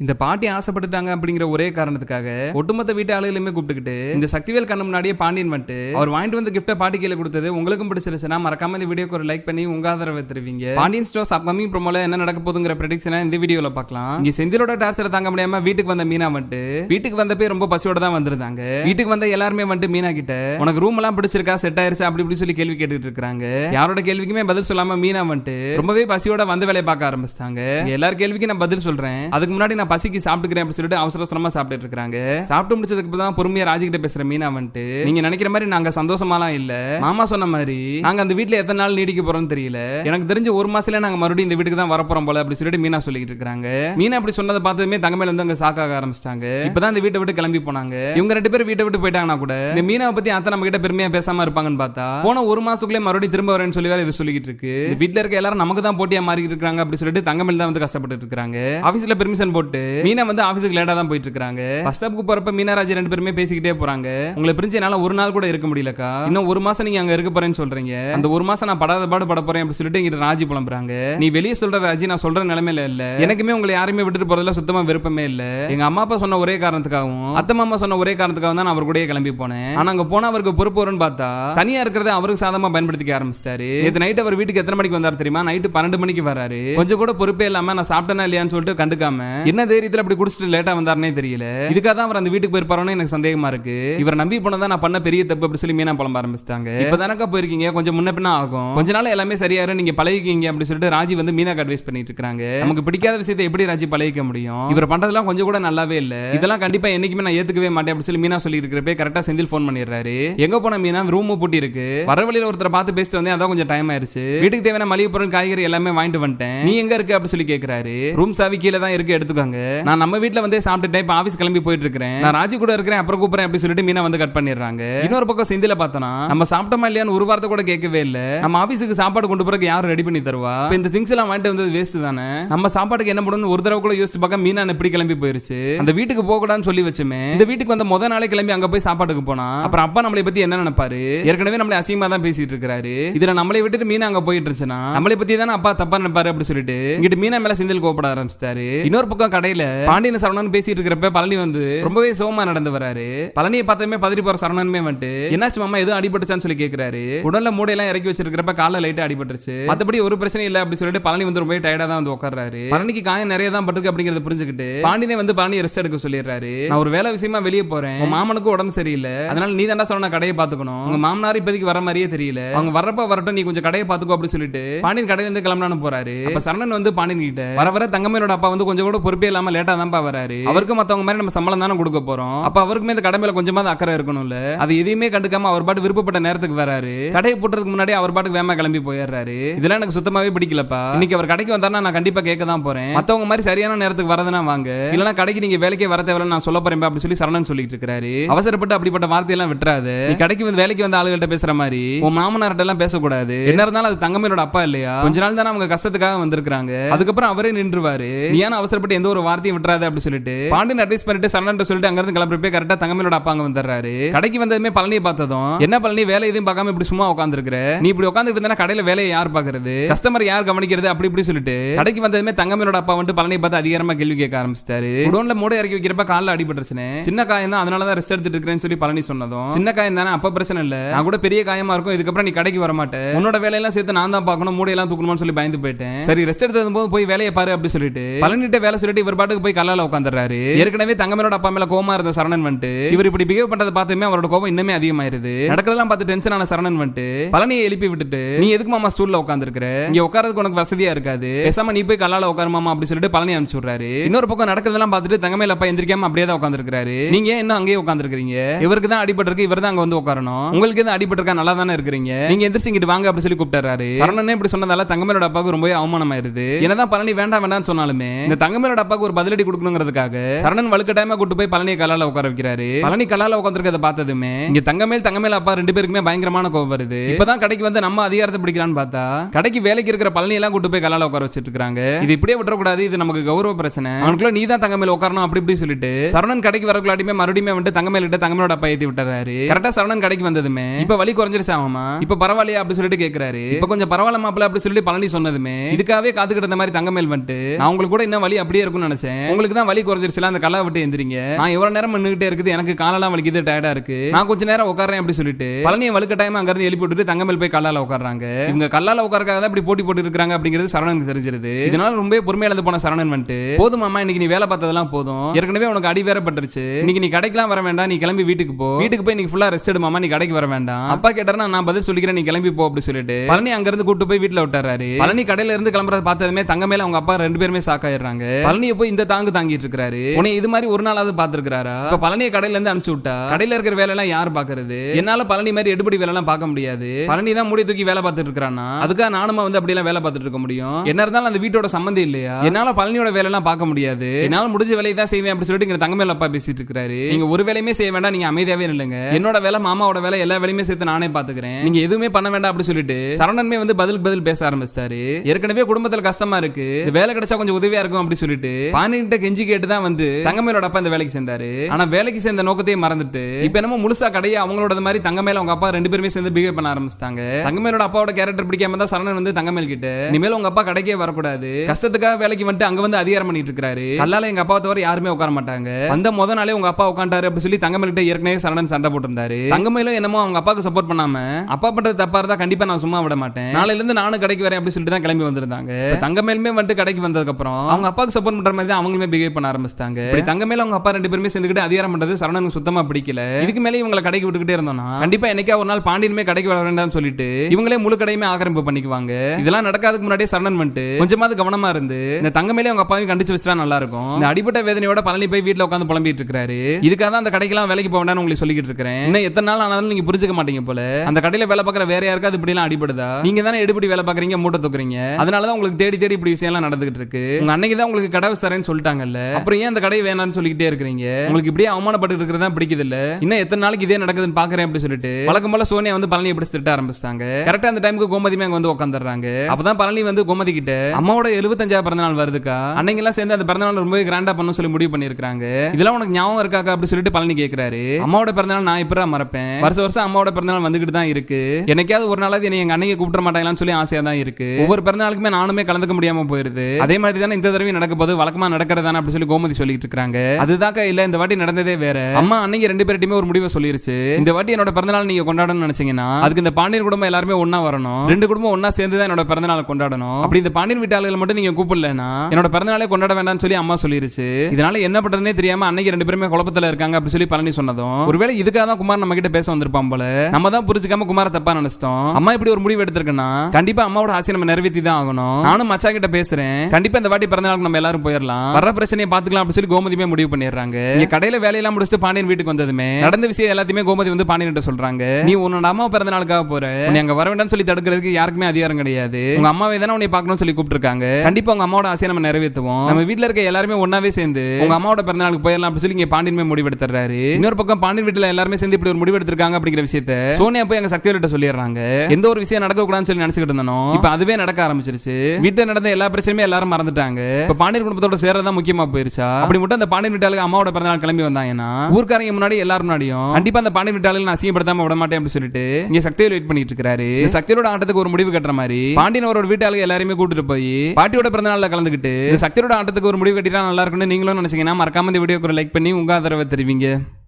இந்த பாட்டி ஆசைப்பட்டுட்டாங்க அப்படிங்கிற ஒரே காரணத்துக்காக ஒட்டுமொத்த வீட்டு ஆளுகளுமே கூப்பிட்டுக்கிட்டு இந்த சக்திவேல் கண்ணு முன்னாடியே பாண்டியன் வந்துட்டு அவர் வாங்கிட்டு வந்த கிஃப்ட்டை பாட்டி கீழே கொடுத்தது உங்களுக்கும் பிடிச்சிருச்சுன்னா மறக்காம இந்த வீடியோக்கு ஒரு லைக் பண்ணி உங்க ஆதரவை தருவீங்க. பாண்டியன் ஸ்டோர்ஸ் அப்கமிங் ப்ரோமோல என்ன நடக்க போகுதுங்கிற ப்ரெடிக்ஷனை இந்த வீடியோல பார்க்கலாம். இங்க செந்திலோட டார்ச்சர் தாங்க முடியாம வீட்டுக்கு வந்த மீனா வந்துட்டு வீட்டுக்கு வந்தப்பே ரொம்ப பசியோட தான் வந்திருந்தாங்க. வீட்டுக்கு வந்த எல்லாருமே வந்துட்டு மீனா கிட்ட உனக்கு ரூம் எல்லாம் பிடிச்சிருக்கா? செட் ஆயிருச்சா? அப்படி இப்படி சொல்லி கேள்வி கேட்டுட்டு இருக்காங்க யாரோட கேள்விக்குமே பதில் சொல்லாம மீனா வந்துட்டு ரொம்பவே பசியோட வந்த வேலையை பார்க்க ஆரம்பிச்சிட்டாங்க. எல்லார் கேள்விக்கும் நான் பதில் சொல்றேன். அதுக்கு முன்னாடி நான் பசிக்கு சாப்பிட்டுக்கிறேன் அப்படின்னு சொல்லிட்டு அவசர அவசரமா சாப்பிட்டு இருக்காங்க சாப்பிட்டு முடிச்சதுக்கு அப்புறம் தான் பொறுமையா ராஜி கிட்ட பேசுற மீனா வந்துட்டு நீங்க நினைக்கிற மாதிரி நாங்க சந்தோஷமாலாம் இல்ல. மாமா சொன்ன மாதிரி நாங்க அந்த வீட்டுல எத்தனை நாள் நீடிக்க போறோம்னு தெரியல. எனக்கு தெரிஞ்ச ஒரு மாசத்துல நாங்க மறுபடியும் இந்த வீட்டுக்கு தான் வரப்போறோம் போல அப்படி சொல்லிட்டு மீனா சொல்லிட்டு இருக்காங்க மீனா அப்படி சொன்னதை பார்த்ததுமே தங்கமேல வந்து அங்க சாக்காக ஆரம்பிச்சிட்டாங்க. இப்பதான் இந்த வீட்டை விட்டு கிளம்பி போனாங்க. இவங்க ரெண்டு பேரும் வீட்டை விட்டு போயிட்டாங்கன்னா கூட இந்த மீனாவை பத்தி அத்தை நம்ம கிட்ட பெருமையா பேசாம இருப்பாங்கன்னு பார்த்தா போன ஒரு மாசத்துக்குள்ளே மறுபடியும் திரும்ப வரேன்னு சொல்லி வேற இது சொல்லிட்டு இருக்கு. வீட்டுல இருக்க எல்லாரும் நமக்கு தான் போட்டியா மாறிட்டு இருக்காங்க அப்படி சொல்லிட்டு தங்கமேல் தான் வந்து கஷ்டப்பட்டு இருக்காங்க ஆபீஸ்ல பெர்மிஷன் போட்டு மீனா வந்து ஆபீஸுக்கு லேட்டா தான் போயிட்டு இருக்காங்க பஸ் ஸ்டாப்புக்கு போறப்ப மீனாராஜி ரெண்டு பேருமே பேசிக்கிட்டே போறாங்க. உங்களை பிரிஞ்சு என்னால ஒரு நாள் கூட இருக்க முடியலக்கா? இன்னும் ஒரு மாசம் நீங்க அங்க இருக்க போறேன்னு சொல்றீங்க. அந்த ஒரு மாசம் நான் படாத பாடு பட போறேன் அப்படி சொல்லிட்டு இங்க ராஜி புலம்புறாங்க. நீ வெளியே சொல்ற ராஜி நான் சொல்ற நிலைமையில இல்ல. எனக்குமே உங்களை யாருமே விட்டுட்டு போறதுல சுத்தமா விருப்பமே இல்ல. எங்க அம்மா அப்பா சொன்ன ஒரே காரணத்துக்காகவும் அத்தை மாமா சொன்ன ஒரே காரணத்துக்காக தான் நான் அவர் கூடயே கிளம்பி போனேன். ஆனா அங்க போனா அவருக்கு பொறுப்பு வரும்னு பார்த்தா தனியா இருக்கிறத அவருக்கு சாதமா பயன்படுத்திக்க ஆரம்பிச்சிட்டாரு. நேற்று நைட் அவர் வீட்டுக்கு எத்தனை மணிக்கு வந்தார் தெரியுமா? நைட்டு பன்னெண்டு மணிக்கு வராரு. கொஞ்சம் கூட பொறுப்பே இல்லாம நான் சாப்பிட்டேனா இல்லையான்னு சொல்லிட்டு கண்டுக்காம என்ன தைரியத்துல அப்படி குடிச்சிட்டு லேட்டா வந்தாருனே தெரியல. இதுக்காக தான் அவர் அந்த வீட்டுக்கு போயிருப்பாரோன்னு எனக்கு சந்தேகமா இருக்கு. இவர் நம்பி போனதான் நான் பண்ண பெரிய தப்பு அப்படி சொல்லி மீனா புலம்ப ஆரம்பிச்சிட்டாங்க. இப்பதானக்கா போயிருக்கீங்க? கொஞ்சம் முன்ன பின்ன ஆகும். கொஞ்ச நாள் எல்லாமே சரியாரு நீங்க பழகிக்கீங்க அப்படி சொல்லிட்டு ராஜி வந்து மீனாக்கு அட்வைஸ் பண்ணிட்டு இருக்காங்க. நமக்கு பிடிக்காத விஷயத்தை எப்படி ராஜி பழகிக்க முடியும்? இவர் பண்றதெல்லாம் கொஞ்சம் கூட நல்லாவே இல்ல. இதெல்லாம் கண்டிப்பா என்னைக்குமே நான் ஏத்துக்கவே மாட்டேன் அப்படி சொல்லி மீனா சொல்லி இருக்கிறப்ப கரெக்டா செந்தில் ஃபோன் பண்ணிடுறாரு. எங்க போன மீனா? ரூம் பூட்டி இருக்கு. வர வழியில ஒருத்தரை பார்த்து பேசிட்டு வந்தேன். அதான் கொஞ்சம் டைம் ஆயிருச்சு. வீட்டுக்கு தேவையான மளிகை பொருள் காய்கறி எல்லாமே வாங்கிட்டு வந்துட்டேன். நீ எங்க இருக்கு? அப்படி சொல்லி கேட்கிறாரு ரூம் சாவி கீழே தான் இருக்கு. எடுத்துக்கோங்க. நான் நம்ம வீட்டுல வந்து சாப்பிட்டுட்டேன் இப்ப ஆபீஸ் கிளம்பி போயிட்டு இருக்கிறேன் நான் ராஜி கூட இருக்கிறேன் அப்புறம் கூப்பிடுறேன் அப்படி சொல்லிட்டு மீனா வந்து கட் பண்ணிடுறாங்க. இன்னொரு பக்கம் சிந்தில பார்த்தோம்னா நம்ம சாப்பிட்டோமா இல்லையான்னு ஒரு வாரத்தை கூட கேட்கவே இல்ல. நம்ம ஆபீஸுக்கு சாப்பாடு கொண்டு போறதுக்கு யாரும் ரெடி பண்ணி தருவா? இந்த திங்ஸ் எல்லாம் வாங்கிட்டு வந்தது வேஸ்ட் தானே? நம்ம சாப்பாடுக்கு என்ன பண்ணணும் ஒரு தடவை கூட யோசிச்சு பார்க்க மீனா எப்படி கிளம்பி போயிருச்சு. அந்த வீட்டுக்கு போக கூடாதுன்னு சொல்லி வச்சுமே இந்த வீட்டுக்கு வந்த முத நாளே கிளம்பி அங்க போய் சாப்பாட்டுக்கு போனா அப்புறம் அப்பா நம்மளை பத்தி என்ன நினைப்பாரு? ஏற்கனவே நம்மளை அசிங்கமா தான் பேசிட்டு இருக்காரு. இதுல நம்மளை விட்டுட்டு மீனா அங்க போயிட்டு இருந்துச்சுன்னா நம்மளை பத்தி தானே அப்பா தப்பா நினைப்பாரு அப்படி சொல்லிட்டு இங்கிட்டு மீனா மேல சிந்தில் கோப்பட ஆரம்பிச்சிட்டாரு. இன்னொரு பக்கம் கடையில பாண்டியன சரவணன் பேசிட்டு இருக்கிறப்ப பழனி வந்து ரொம்பவே சோகமா நடந்து வராரு. பழனியை பார்த்தமே பதறி போற சரவணனுமே வந்துட்டு என்னாச்சு மாமா? எதுவும் அடிபட்டுச்சான்னு சொல்லி கேக்குறாரு. உடல்ல மூடையெல்லாம் இறக்கி வச்சிருக்கிறப்ப கால லைட்டா அடிபட்டுருச்சு. மத்தபடி ஒரு பிரச்சனை இல்ல அப்படி சொல்லிட்டு பழனி வந்து ரொம்ப டயர்டா தான் வந்து உட்கார்றாரு பழனிக்கு காயம் நிறைய தான் பட்டிருக்கு அப்படிங்கறத புரிஞ்சுக்கிட்டு பாண்டியனை வந்து பழனி ரெஸ்ட் எடுக்க சொல்லிடுறாரு. நான் ஒரு வேலை விஷயமா வெளியே போறேன். மாமனுக்கு உடம்பு சரியில்லை. அதனால நீ தாண்டா சரவணா கடையை பாத்துக்கணும் உங்க மாமனார் இப்போதைக்கு வர மாதிரியே தெரியல. அவங்க வர்றப்ப வரட்டும் நீ கொஞ்சம் கடையை பாத்துக்கோ அப்படி சொல்லிட்டு பாண்டியன் கடையில இருந்து கிளம்பலான்னு போறாரு சரணன் வந்து பாண்டியன் கிட்ட வர வர தங்கமேலோட அப்பா வந்து கொஞ்சம் கூட பொறுப்பே இல்லாம லேட்டா தான்ப்பா வராரு. அவருக்கு மத்தவங்க மாதிரி நம்ம சம்பளம் தானே கொடுக்க போறோம். அப்ப அவருக்குமே இந்த கடமையில மேல அக்கறை இருக்கணும்ல? அது எதையுமே கண்டுக்காம அவர் பாட்டு விருப்பப்பட்ட நேரத்துக்கு வராரு. கடையை போட்டுறதுக்கு முன்னாடி அவர் பாட்டுக்கு வேமா கிளம்பி போயிடுறாரு. இதெல்லாம் எனக்கு சுத்தமாவே பிடிக்கலப்பா. இன்னைக்கு அவர் கடைக்கு வந்தாருன்னா நான் கண்டிப்பா கேட்க தான் போறேன். மத்தவங்க மாதிரி சரியான நேரத்துக்கு வரதுனா வாங்க. இல்லனா கடைக்கு நீங்க வேலைக்கே வர தேவையில்ல நான் சொல்ல போறேன் அப்படி சொல்லி சரணன் சொல்லிட்டு இருக்காரு. அவசரப்பட்டு அப்படிப்பட்ட வார்த்தையெல்லாம் விட்டுறாது. கடைக்கு வந்து வேலைக்கு வந்த ஆளுகிட்ட பேசுற மாதிரி உன் மாமனார்ட்ட எல்லாம் பேசக்கூடாது. என்ன இருந்தாலும் அது தங்கமையோட அப்பா இல்லையா? கொஞ்ச நாள் தானே அவங்க கஷ்டத்துக்காக வந்திருக்காங்க அதுக்கப்புறம் அவரே நின்றுவாரு. ஏன்னா அவசரப்பட்டு எந்த ஒரு வார்த்தையும் விட்டுறாது அப்படி சொல்லிட்டு பாண்டியன் அட்வைஸ் பண்ணிட்டு சரணன் சொல்லிட்டு அங்க இருந்து கிளம்புறப்பே கரெக்டா தங்கமேலோட அப்பா அங்க வந்துடுறாரு. கடைக்கு வந்ததுமே பழனியை பார்த்ததும் என்ன பழனி வேலை எதுவும் பார்க்காம இப்படி சும்மா உட்காந்துருக்கிற நீ இப்படி உட்காந்துட்டு இருந்தா கடையில வேலையை யார் பாக்குறது கஸ்டமர் யார் கவனிக்கிறது? அப்படி இப்படி சொல்லிட்டு கடைக்கு வந்ததுமே தங்கமேலோட அப்பா வந்து பழனி பார்த்து அதிகாரமா கேள்வி கேட்க ஆரம்பிச்சிட்டாரு. குடோன்ல மூட இறக்கி வைக்கிறப்ப காலில் அடிபட்டுருச்சுன்னு சின்ன காயம் தான் அதனால தான் ரெஸ்ட் எடுத்துட்டு இருக்கிறேன்னு சொல்லி பழனி சொன்னதும் சின்ன காயம் தானே அப்ப பிரச்சனை இல்ல. நான் கூட பெரிய காயமா இருக்கும் இதுக்கப்புறம் நீ கடைக்கு வர மாட்டேன் உன்னோட வேலையெல்லாம் சேர்த்து நான் தான் பார்க்கணும் மூடையெல்லாம் தூக்கணும்னு சொல்லி பயந்து போயிட்டேன். சரி ரெஸ்ட் எடுத்தது போது போய் வேலையை பாரு அப்படி சொல்லிட்டு பழனிட்ட வேலை சொல்லிட்டு இவர் பாட்டுக்கு போய் கல்லால உட்காந்துறாரு ஏற்கனவே தங்கமேலோட அப்பா மேல கோமா இருந்த சரணன் வந்துட்டு இவர் இப்படி பிஹேவ் பண்றதை பார்த்துமே அவரோட கோபம் இன்னுமே அதிகமாயிருது. நடக்கிறதெல்லாம் பார்த்து டென்ஷன் ஆன சரணன் வந்துட்டு பழனியை எழுப்பி விட்டுட்டு நீ எதுக்கு மாமா ஸ்டூல்ல உட்காந்துருக்கிற இங்க உட்காரதுக்கு உனக்கு வசதியா இருக்காது. பேசாம நீ போய் கல்லால உட்காரு மாமா அப்படி சொல்லிட்டு பழனி அனுப்பிச்சு இன்னொரு பக்கம் நடக்கிறதெல்லாம் பார்த்துட்டு தங்கமேல அப்பா எந்திரிக்காம அப்படியே தான் உட்காந்துருக்காரு நீங்க இன்னும் அங்கேயே உட்காந்துருக்கீங்க இவருக்கு தான் அடிபட்டிருக்கு இவர் தான் அங்க வந்து உட்காரணும் உங்களுக்கு எதுவும் அடிபட்டிருக்கா? நல்லா தானே இருக்கிறீங்க. நீங்க எந்திரிச்சு இங்கிட்டு வாங்க அப்படி சொல்லி கூப்பிட்டாரு சரணனே இப்படி சொன்னதால தங்கமேலோட அப்பாவுக்கு ரொம்பவே அவமானமாயிருது. என்னதான் பழனி வேண்டாம் வேண்டாம்னு சொன்னாலுமே இந்த தங்கமேலோட அப்பாவுக்கு ஒரு பதிலடி கொடுக்கணுங்கிறதுக்காக சரணன் வலுக்கட்டாயமா கூட்டு போய் பழனி கலால உட்கார வைக்கிறாரு. பழனி கலால உட்காந்துருக்கத பார்த்ததுமே இங்க தங்கமேல் தங்கமேல் அப்பா ரெண்டு பேருக்குமே பயங்கரமான கோவம் வருது. இப்பதான் கடைக்கு வந்து நம்ம அதிகாரத்தை பிடிக்கலான்னு பார்த்தா கடைக்கு வேலைக்கு இருக்கிற பழனி எல்லாம் கூட்டு போய் கலால உட்கார வச்சிட்டு இருக்காங்க இது இப்படியே விட்டுறக்கூடாது இது நமக்கு கௌரவ பிரச்சனை. அவனுக்குள்ள நீ தான் தங்கமேல் உட்காரணும் அப்படி இப்படி சொல்லிட்டு சரணன் கடைக்கு வரக்குள்ளாடியுமே மறுபடியும் வந்துட்டு தங்கமேல் கிட்ட தங்கமேலோட அப்பா ஏத்தி விட்டுறாரு. கரெக்டா சரணன் கடைக்கு வந்ததுமே இப்ப வலி குறைஞ்சிருச்சு ஆமாமா இப்ப பரவாயில்லையா அப்படி சொல்லிட்டு கேக்குறாரு. இப்ப கொஞ்சம் பரவாயில்ல மாப்பிள்ள அப்படி சொல்லிட்டு பழனி சொன்னதுமே இதுக்காகவே காத்துக்கிட்டு இருந்த மாதிரி தங்கமேல் வந்துட்டு நான் உங்களுக்கு கூட இன்னும் வலி அப்படியே இருக்கும் இருக்கும்னு நினைச்சேன். உங்களுக்கு தான் வலி குறைஞ்சிருச்சுல அந்த கல்லா விட்டு எந்திரிங்க. நான் எவ்வளவு நேரம் நின்னுகிட்டே இருக்குது எனக்கு காலெல்லாம் வலிக்குது டயர்டா இருக்கு. நான் கொஞ்ச நேரம் உட்காரேன் அப்படி சொல்லிட்டு பழனியை வலுக்கட்டாயமா அங்க இருந்து எழுப்பி விட்டுட்டு தங்கமேல் போய் கல்லால உட்கார்றாங்க. இவங்க கல்லால உட்காரக்காக தான் இப்படி போட்டி போட்டு இருக்காங்க அப்படிங்கிறது சரணனுக்கு தெரிஞ்சிருது. இதனால ரொம்ப பொறுமையா இழந்து போன சரணன் வந்துட்டு போதும் மாமா இன்னைக்கு நீ வேலை பார்த்ததெல்லாம் போதும். ஏற்கனவே உனக்கு அடி வேற பட்டுருச்சு. இன்னைக்கு நீ கடைக்கெல்லாம் வர வேண்டாம் நீ கிளம்பி வீட்டுக்கு போ. வீட்டுக்கு போய் இன்னைக்கு ஃபுல்லா ரெஸ்ட் எடுமாமா நீ கடைக்கு வர வேண்டாம். அப்பா கேட்டாருன்னா நான் பதில் சொல்லிக்கிறேன் நீ கிளம்பி போ அப்படி சொல்லிட்டு பழனி அங்க இருந்து கூட்டு போய் வீட்டுல விட்டாரு பழனி கடையில இருந்து கிளம்புறத பார்த்ததுமே தங்க மேல அவங்க அப்பா ரெண்டு பேருமே சாக்காயிடுறாங்க பழனியை போய் இந்த தாங்கு தாங்கிட்டு இருக்காரு உன்னை இது மாதிரி ஒரு நாளாவது பாத்துருக்காரா இப்ப பழனியை கடையில இருந்து அனுப்பிச்சு விட்டா? கடையில இருக்கிற வேலை எல்லாம் யார் பாக்குறது என்னால பழனி மாதிரி எடுபடி வேலை எல்லாம் பார்க்க முடியாது. பழனி தான் மூடி தூக்கி வேலை பார்த்துட்டு இருக்கானா அதுக்காக நானுமா வந்து அப்படி எல்லாம் வேலை பார்த்துட்டு இருக்க முடியும். என்ன இருந்தாலும் அந்த வீட்டோட சம்மந்தம் இல்லையா? என்னால பழனியோட வேலை எல்லாம் பார்க்க முடியாது. என்னால முடிஞ்ச வேலையை தான் செய்வேன் அப்படி சொல்லிட்டு இங்க தங்கமேல அப்பா பேசிட்டு இருக்காரு நீங்க ஒரு வேலையுமே செய்ய வேண்டாம் நீங்க அமைதியாவே இல்லைங்க என்னோட வேலை மாமாவோட வேலை எல்லா வேலையுமே சேர்த்து நானே பாத்துக்கிறேன் நீங்க எதுவுமே பண்ண வேண்டாம் அப்படி சொல்லிட்டு சரவணன்மே வந்து பதிலுக்கு பதில் பேச ஆரம்பிச்சிட்டாரு. ஏற்கனவே குடும்பத்துல கஷ்டமா இருக்கு. வேலை கிடைச்சா கொஞ்சம் உதவியா இருக்கும் அப்படி சொல்லிட்டு பாணிகிட்ட கெஞ்சி கேட்டு தான் வந்து தங்கமேலோட அப்பா இந்த வேலைக்கு சேர்ந்தாரு. ஆனா வேலைக்கு சேர்ந்த நோக்கத்தையும் மறந்துட்டு இப்ப என்னமோ முழுசா கடையை அவங்களோட மாதிரி தங்கமேல அவங்க அப்பா ரெண்டு பேருமே சேர்ந்து பிஹேவ் பண்ண ஆரம்பிச்சிட்டாங்க. தங்கமேலோட அப்பாவோட கேரக்டர் பிடிக்காம தான் சரணன் வந்து தங்கமேல் கிட்ட இனிமேல் உங்க அப்பா கடைக்கே வரக்கூடாது. கஷ்டத்துக்காக வேலைக்கு வந்துட்டு அங்க வந்து அதிகாரம் பண்ணிட்டு இருக்காரு. கல்லால எங்க அப்பா தவிர யாருமே உட்கார மாட்டாங்க. அந்த முத நாளே உங்க அப்பா உட்காண்டாரு அப்படின்னு சொல்லி தங்கமேல் கிட்ட ஏற்கனவே சரணன் சண்டை போட்டிருந்தாரு. தங்கமேல என்னமோ அவங்க அப்பாவுக்கு சப்போர்ட் பண்ணாம அப்பா பண்றது தப்பா இருந்தா கண்டிப்பா நான் சும்மா விட மாட்டேன். நாளையில இருந்து நானும் கடைக்கு வரேன் அப்படின்னு சொல்லிட்டு தான் கிளம்பி வந்திருந்தாங்க. தங்கமேலுமே வந்துட்டு கடைக்கு வந்ததுக்கு அப்புறம் அவங்க அப்பாவுக்கு சப்போர்ட் பண்ற மாதிரி தான் அவங்களுமே பிஹேவ் பண்ண ஆரம்பிச்சிட்டாங்க. இப்படி தங்கமேல அவங்க அப்பா ரெண்டு பேருமே சேர்ந்துக்கிட்டு அதிகாரம் பண்றது சரணனுக்கு சுத்தமா பிடிக்கல. இதுக்கு மேலே இவங்களை கடைக்கு விட்டுக்கிட்டே இருந்தோம்னா கண்டிப்பா என்னைக்கா ஒரு நாள் பாண்டியனுமே கடைக்கு வர வேண்டாம்னு சொல்லிட்டு இவங்களே முழு கடையுமே ஆக்கிரமிப்பு பண்ணிக்குவாங்க. இதெல்லாம் நடக்காதுக்கு முன்னாடியே சரணன் வந்துட்டு கொஞ்சமாவது கவனமா இருந்து இந்த தங்கமேலே அவங்க அப்பாவையும் கண்டிச்சு வச்சுட்டா நல்லா இருக்கும் இந்த அடிப்பட்ட வேதனையோட பழனி போய் வீட்டுல உட்காந்து புலம்பிட்டு இருக்காரு இதுக்காக தான் அந்த கடைக்கெல்லாம் வேலைக்கு போக வேண்டாம்னு உங்களுக்கு சொல்லிக்கிட்டு இருக்கிறேன். இன்னும் எத்தனை நாள் ஆனாலும் நீங்க புரிஞ்சுக்க மாட்டீங்க போல. அந்த கடையில வேலை பார்க்குற வேற யாருக்காவது இப்படி எல்லாம் அடிபடுதா? நீங்க தானே எடுபடி வேலை பார்க்குறீங்க மூட்டை தூக்குறீங்க. அதனாலதான் உங்களுக்கு தேடி தேடி இப்படி விஷயம் எல்லாம் நடந்துகிட்டு இருக்கு. உங்க அன்னைக்கு தான் உங்களுக்கு கடை தரேன்னு சொல்லிட்டாங்கல்ல? அப்புறம் ஏன் அந்த கடை வேணாம்னு சொல்லிக்கிட்டே இருக்கிறீங்க? உங்களுக்கு இப்படியே அவமானப்பட்டு இருக்கிறது பிடிக்குது இல்ல இன்னும் எத்தனை நாளைக்கு இதே நடக்குதுன்னு பாக்குறேன் அப்படி சொல்லிட்டு. வழக்கம் போல சோனியா வந்து பழனி எப்படி திட்ட ஆரம்பிச்சிட்டாங்க. கரெக்டா அந்த டைமுக்கு கோமதிமே அங்க வந்து உட்காந்துறாங்க அப்பதான் பழனி வந்து கோமதி கிட்ட அம்மாவோட எழுபத்தஞ்சாவது பிறந்த நாள் வருதுக்கா? அன்னைக்கு எல்லாம் சேர்ந்து அந்த பிறந்த நாள் ரொம்ப கிராண்டா பண்ணணும் சொல்லி முடிவு பண்ணிருக்காங்க இதெல்லாம் உனக்கு ஞாபகம் இருக்காக்கா அப்படி சொல்லிட்டு பழனி கேக்குறாரு. அம்மாவோட பிறந்த நாள் நான் இப்பரா மறப்பேன். வருஷம் வருஷம் அம்மாவோட பிறந்த நாள் வந்துகிட்டு தான் இருக்கு. என்னைக்காவது ஒரு நாளாவது என்னை எங்க அன்னைக்கு கூப்பிட மாட்டாங்களான்னு சொல்லி ஆசையா தான் இருக்கு. ஒவ்வொரு பிறந்த நாளுக்குமே நானுமே கலந்துக்க முடியாம போயிருது. அதே மாதிரி தானே இந்த தடவை நடக்க போது வழக்கமா நடக்கிறதானே அப்படி சொல்லி கோமதி சொல்லிட்டு இருக்காங்க. அதுதாக்கா இல்ல இந்த வாட்டி நடந்ததே வேற. அம்மா அன்னைக்கு ரெண்டு பேர்ட்டையுமே ஒரு முடிவை சொல்லிருச்சு. இந்த வாட்டி என்னோட பிறந்தநாள் நீங்க கொண்டாடணும்னு நினைச்சீங்கன்னா அதுக்கு இந்த பாண்டியன் குடும்பம் எல்லாருமே ஒன்னா வரணும். ரெண்டு குடும்பம் ஒன்னா சேர்ந்து தான் என்னோட பிறந்தநாள் கொண்டாடணும். அப்படி இந்த பாண்டியன் வீட்டாளர்கள் மட்டும் நீங்க கூப்பிடலன்னா என்னோட பிறந்தநாளே கொண்டாட வேண்டாம்னு சொல்லி அம்மா சொல்லிருச்சு. இதனால என்ன பண்றதுனே தெரியாம அன்னைக்கு ரெண்டு பேருமே குழப்பத்துல இருக்காங்க அப்படி சொல்லி பழனி சொன்னதும் ஒருவேளை இதுக்காக தான் குமார் நம்ம கிட்ட பேச வந்திருப்பான் போல. நம்ம தான் புரிஞ்சுக்காம குமார தப்பா நினைச்சிட்டோம். அம்மா இப்படி ஒரு முடிவு எடுத்திருக்கேன்னா கண்டிப்பா அம்மாவோட ஆசையை நம்ம நிறைவேற்றி தான் ஆகணும். நானும் மச்சா கிட்ட பேசுறேன். கண்டிப்பா இந்த வாட்டி பிறந்தநாளுக்கு நம்ம எல்லாரும் போயிடலாம். வர பிரச்சனையை பாத்துக்கலாம் அப்படி சொல்லி கோமதியுமே முடிவு பண்ணிடுறாங்க. இங்க கடையில வேலையெல்லாம் முடிச்சுட்டு பாண்டியன் வீட்டுக்கு வந்ததுமே நடந்த விஷயம் எல்லாத்தையுமே கோமதி வந்து பாண்டியன் சொல்றாங்க. நீ உன்னோட அம்மா பிறந்த நாளுக்காக போற. நீ அங்க வர வேண்டாம்னு சொல்லி தடுக்கிறதுக்கு யாருக்குமே அதிகாரம் கிடையாது. உங்க அம்மாவை தானே உன்னை பார்க்கணும்னு சொல்லி கூப்பிட்டுருக்காங்க. கண்டிப்பா உங்க அம்மாவோட ஆசையை நம்ம நிறைவேற்றுவோம். நம்ம வீட்ல இருக்க எல்லாருமே ஒன்னாவே சேர்ந்து உங்க அம்மாவோட பிறந்த நாளுக்கு போயிடலாம் அப்படி சொல்லி இங்க பாண்டியனுமே முடிவெடுத்துறாரு இன்னொரு பக்கம் பாண்டியன் வீட்டுல எல்லாருமே சேர்ந்து இப்படி ஒரு முடிவெடுத்திருக்காங்க அப்படிங்கிற விஷயத்த சோனியா போய் எங்க சக்திவேலிட்ட சொல்லிடுறாங்க. எந்த ஒரு விஷயம் நடக்க கூடாதுன்னு சொல்லி நினைச்சுக்கிட்டு இருந்தோம் இப்ப அதுவே நடக்க ஆரம்பிச்சிருச்சு. வீட்டுல நடந்த எல்லா பிரச்சனையுமே எல்லாரும் மறந்துட்டாங்க. இப்ப பாண்டியன் குடும்பத்தோட சேர்றதா முக்கியமா போயிருச்சா? அப்படி மட்டும் அந்த பாண்டியன் வீட்டாளுக்கு அம்மாவோட பிறந்த நாள் கிளம்பி வந்தாங்கன்னா ஊர்க்காரங்க முன்னாடி எல்லாரும் முன்னாடியும் கண்டிப்பா அந்த பாண்டியன் வீட்டாளுக்கு நான் அசிங்கப்படுத்தாம விட மாட்டேன் அப்படின்னு சொல்லிட்டு இங்க சக்திவேல் வெயிட் பண்ணிட்டு இருக்காரு. சக்தியோட ஆட்டத்துக்கு ஒரு முடிவு கட்டுற மாதிரி பாண்டியன் அவரோட வீட்டாளுக்கு எல்லாருமே கூட்டிட்டு போய் பாட்டியோட பிறந்த நாள்ல கலந்துக்கிட்டு சக்தியோட ஆட்டத்துக்கு ஒரு முடிவு கட்டிட்டா நல்லா இருக்கும்னு நீங்களும் நினைச்சீங்கன்னா மறக்காம இந்த வீடியோக்கு ஒரு லைக் பண்ணி உங்க ஆதரவை தெரிவிங்க.